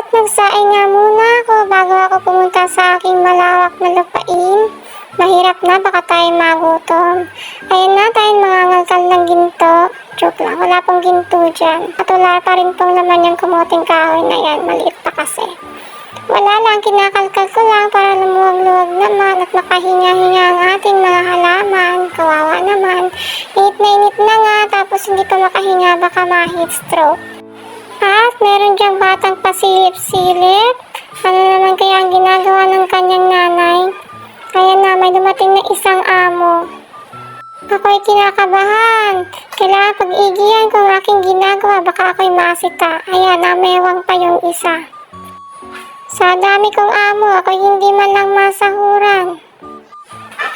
At nagsaing nga muna ako bago ako pumunta sa aking malawak na lupain. Mahirap na, baka tayo magutom. Ayan na, tayo mangangalkal ng ginto. Joke lang, wala pong ginto dyan. At wala pa rin pong laman yung kumuting kahoy na yan. Maliit pa kasi. Wala lang, kinakalkal ko lang para lumuwag-luwag naman at makahinga-hinga ang ating mga halaman. Kawawa naman. Init na init na nga, tapos hindi pa makahinga, baka ma-heat stroke. At meron diyang batang pasilip-silip. Ano naman kaya ang ginagawa ng kanyang nanay? Kaya na may dumating na isang amo. Ako'y kinakabahan. Kailangan pag-igihan kung aking ginagawa. Baka ako'y masita. Ayan, namewang pa yung isa. Sa dami kong amo, ako'y hindi man lang masahuran.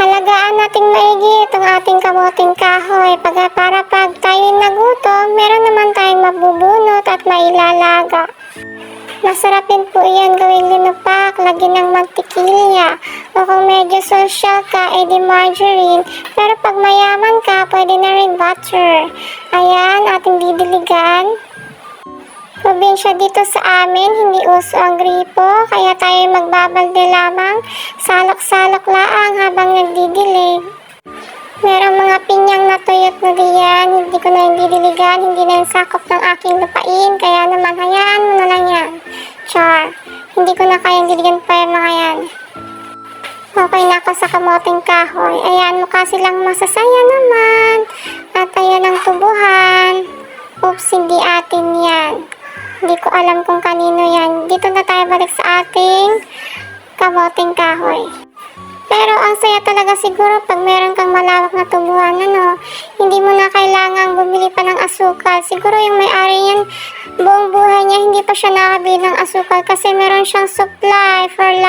Alagaan nating maigi itong ating kamuting kahoy pag para pag tayo'y nagutom, meron naman tayong mabubunot at mailalaga. Masarapin po iyan gawing linupak, lagyan ng mantikilya. O kung medyo social ka, edi margarine. Pero pag mayaman ka, pwede na rin butter. Ayan, ating didiligan. Probinsya dito sa amin, hindi uso ang gripo, kaya tayo magbabalde lamang, salak-salak laang habang nagdidilig. Merong mga pinyang natuyot na diyan, hindi ko na yung didiligan, hindi na yung sakop ng aking lupain, kaya naman hayaan mo na lang yan. Char, hindi ko na kayang diligan pa yung mga yan. Okay na ako sa kamoting kahoy. Ayan, mukha silang masasaya naman. At ayan ang tubuhan. Oops, hindi atin yan. Hindi ko alam kung kanino yan. Dito na tayo balik sa ating kamoting kahoy. Pero ang saya talaga siguro pag meron kang malawak na tubuhan, ano, hindi mo na kailangang bumili pa ng asukal. Siguro yung may-ari yan, buong buhay niya, hindi pa siya nakabili ng asukal kasi meron siyang supply for life.